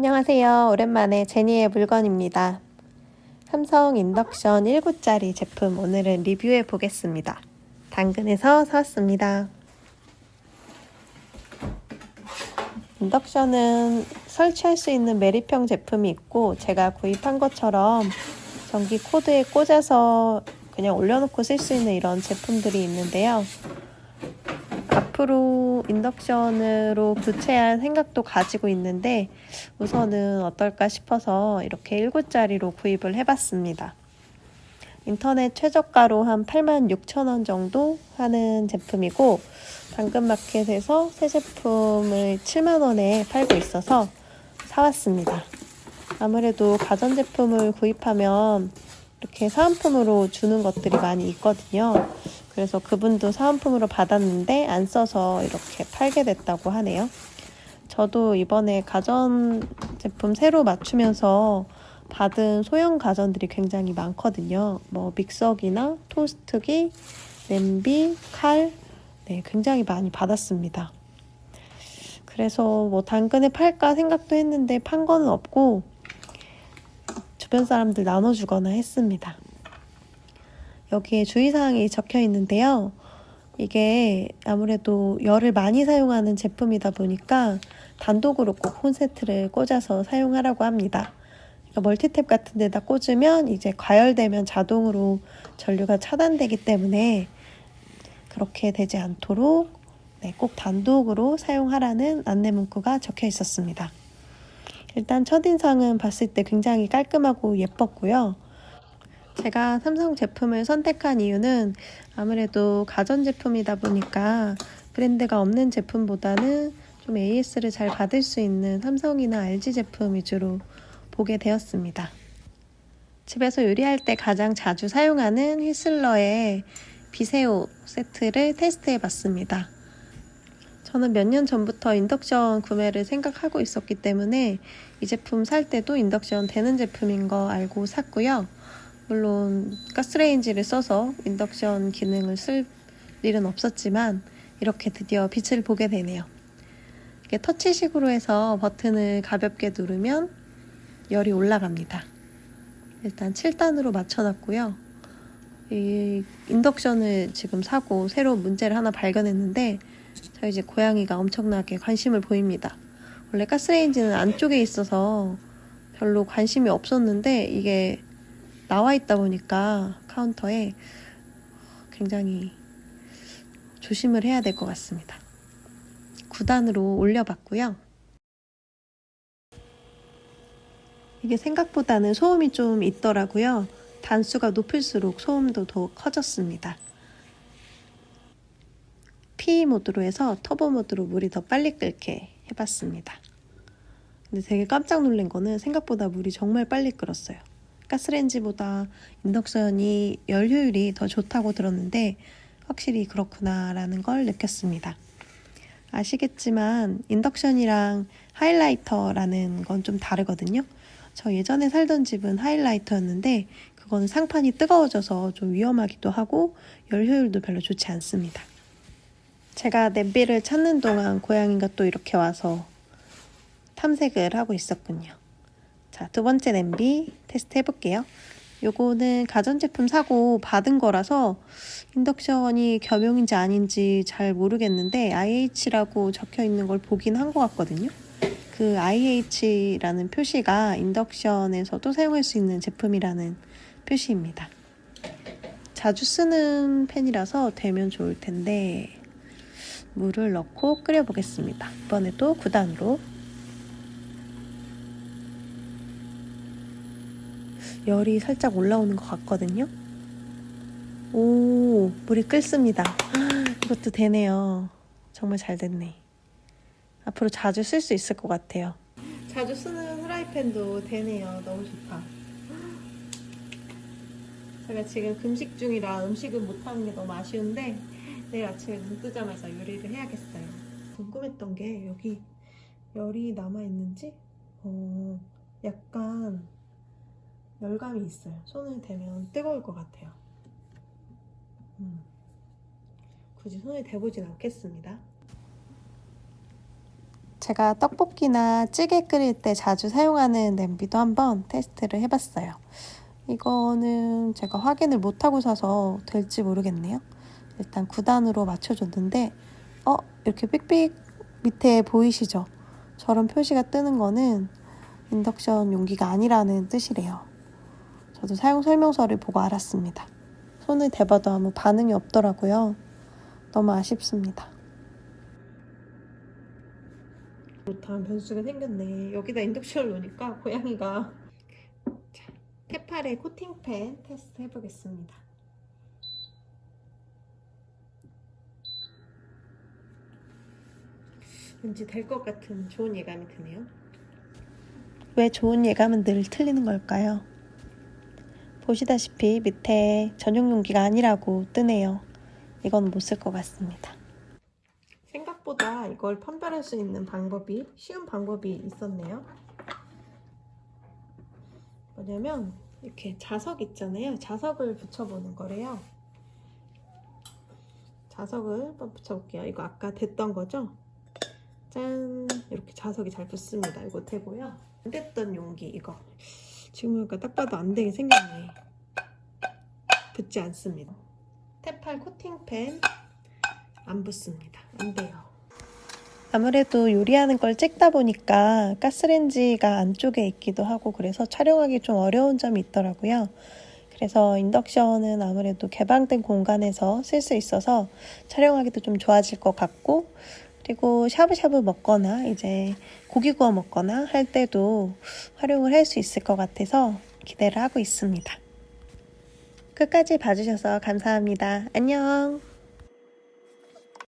안녕하세요. 오랜만에 제니의 물건입니다. 삼성 인덕션 1구짜리 제품 오늘은 리뷰해 보겠습니다. 당근에서 사왔습니다. 인덕션은 설치할 수 있는 메리평 제품이 있고 제가 구입한 것처럼 전기 코드에 꽂아서 그냥 올려놓고 쓸 수 있는 이런 제품들이 있는데요. 앞으로 인덕션으로 교체할 생각도 가지고 있는데 우선은 어떨까 싶어서 이렇게 1구짜리로 구입을 해봤습니다. 인터넷 최저가로 한 86,000원 정도 하는 제품이고 당근마켓에서 새 제품을 7만원에 팔고 있어서 사왔습니다. 아무래도 가전제품을 구입하면 이렇게 사은품으로 주는 것들이 많이 있거든요. 그래서 그분도 사은품으로 받았는데 안 써서 이렇게 팔게 됐다고 하네요. 저도 이번에 가전 제품 새로 맞추면서 받은 소형 가전들이 굉장히 많거든요. 뭐 믹서기나 토스트기, 냄비, 칼, 네, 굉장히 많이 받았습니다. 그래서 뭐 당근에 팔까 생각도 했는데 판 거는 없고 주변 사람들 나눠주거나 했습니다. 여기에 주의사항이 적혀 있는데요. 이게 아무래도 열을 많이 사용하는 제품이다 보니까 단독으로 꼭 콘센트를 꽂아서 사용하라고 합니다. 그러니까 멀티탭 같은 데다 꽂으면 이제 과열되면 자동으로 전류가 차단되기 때문에 그렇게 되지 않도록 네, 꼭 단독으로 사용하라는 안내 문구가 적혀 있었습니다. 일단 첫인상은 봤을 때 굉장히 깔끔하고 예뻤고요. 제가 삼성 제품을 선택한 이유는 아무래도 가전제품이다 보니까 브랜드가 없는 제품보다는 좀 AS를 잘 받을 수 있는 삼성이나 LG 제품 위주로 보게 되었습니다. 집에서 요리할 때 가장 자주 사용하는 휘슬러의 비세오 세트를 테스트해 봤습니다. 저는 몇 년 전부터 인덕션 구매를 생각하고 있었기 때문에 이 제품 살 때도 인덕션 되는 제품인 거 알고 샀고요. 물론 가스레인지를 써서 인덕션 기능을 쓸 일은 없었지만 이렇게 드디어 빛을 보게 되네요. 이게 터치식으로 해서 버튼을 가볍게 누르면 열이 올라갑니다. 일단 7단으로 맞춰놨고요. 이 인덕션을 지금 사고 새로 문제를 하나 발견했는데 저희 집 고양이가 엄청나게 관심을 보입니다. 원래 가스레인지는 안쪽에 있어서 별로 관심이 없었는데 이게 나와 있다 보니까 카운터에 굉장히 조심을 해야 될 것 같습니다. 9단으로 올려봤고요. 이게 생각보다는 소음이 좀 있더라고요. 단수가 높을수록 소음도 더 커졌습니다. P 모드로 해서 터보 모드로 물이 더 빨리 끓게 해봤습니다. 근데 되게 깜짝 놀란 거는 생각보다 물이 정말 빨리 끓었어요. 가스레인지보다 인덕션이 열 효율이 더 좋다고 들었는데 확실히 그렇구나라는 걸 느꼈습니다. 아시겠지만 인덕션이랑 하이라이터라는 건 좀 다르거든요. 저 예전에 살던 집은 하이라이터였는데 그거는 상판이 뜨거워져서 좀 위험하기도 하고 열 효율도 별로 좋지 않습니다. 제가 냄비를 찾는 동안 고양이가 또 이렇게 와서 탐색을 하고 있었군요. 자, 두 번째 냄비 테스트 해볼게요. 요거는 가전제품 사고 받은 거라서 인덕션이 겸용인지 아닌지 잘 모르겠는데 IH라고 적혀 있는 걸 보긴 한 것 같거든요. 그 IH라는 표시가 인덕션에서도 사용할 수 있는 제품이라는 표시입니다. 자주 쓰는 팬이라서 되면 좋을 텐데 물을 넣고 끓여보겠습니다. 이번에도 9단으로 열이 살짝 올라오는 것 같거든요. 오, 물이 끓습니다. 이것도 되네요. 정말 잘 됐네. 앞으로 자주 쓸 수 있을 것 같아요. 자주 쓰는 후라이팬도 되네요. 너무 좋다. 제가 지금 금식 중이라 음식을 못하는 게 너무 아쉬운데 내일 아침에 눈 뜨자마자 요리를 해야겠어요. 궁금했던 게 여기 열이 남아있는지 어, 약간 열감이 있어요. 손을 대면 뜨거울 것 같아요. 음. 굳이 손을 대보진 않겠습니다. 제가 떡볶이나 찌개 끓일 때 자주 사용하는 냄비도 한번 테스트를 해봤어요. 이거는 제가 확인을 못하고 사서 될지 모르겠네요. 일단 9단으로 맞춰줬는데, 어? 이렇게 삑삑 밑에 보이시죠? 저런 표시가 뜨는 거는 인덕션 용기가 아니라는 뜻이래요. 저도 사용 설명서를 보고 알았습니다. 손을 대봐도 아무 반응이 없더라고요. 너무 아쉽습니다. 못한 변수가 생겼네. 여기다 인덕션을 놓으니까 고양이가 자, 테팔의 코팅팬 테스트 해보겠습니다. 왠지 될 것 같은 좋은 예감이 드네요. 왜 좋은 예감은 늘 틀리는 걸까요? 보시다시피 밑에 전용 용기가 아니라고 뜨네요. 이건 못 쓸 것 같습니다. 생각보다 이걸 판별할 수 있는 방법이 쉬운 방법이 있었네요. 뭐냐면 이렇게 자석 있잖아요. 자석을 붙여보는 거래요. 자석을 한번 붙여볼게요. 이거 아까 됐던 거죠? 짠! 이렇게 자석이 잘 붙습니다. 이거 되고요. 안 됐던 용기 이거. 지금 보니까 딱 봐도 안 되게 생겼네. 붙지 않습니다. 테팔 코팅펜 안 붙습니다. 안 돼요. 아무래도 요리하는 걸 찍다 보니까 가스레인지가 안쪽에 있기도 하고 그래서 촬영하기 좀 어려운 점이 있더라고요. 그래서 인덕션은 아무래도 개방된 공간에서 쓸 수 있어서 촬영하기도 좀 좋아질 것 같고 그리고 샤브샤브 먹거나 이제 고기 구워 먹거나 할 때도 활용을 할 수 있을 것 같아서 기대를 하고 있습니다. 끝까지 봐주셔서 감사합니다. 안녕!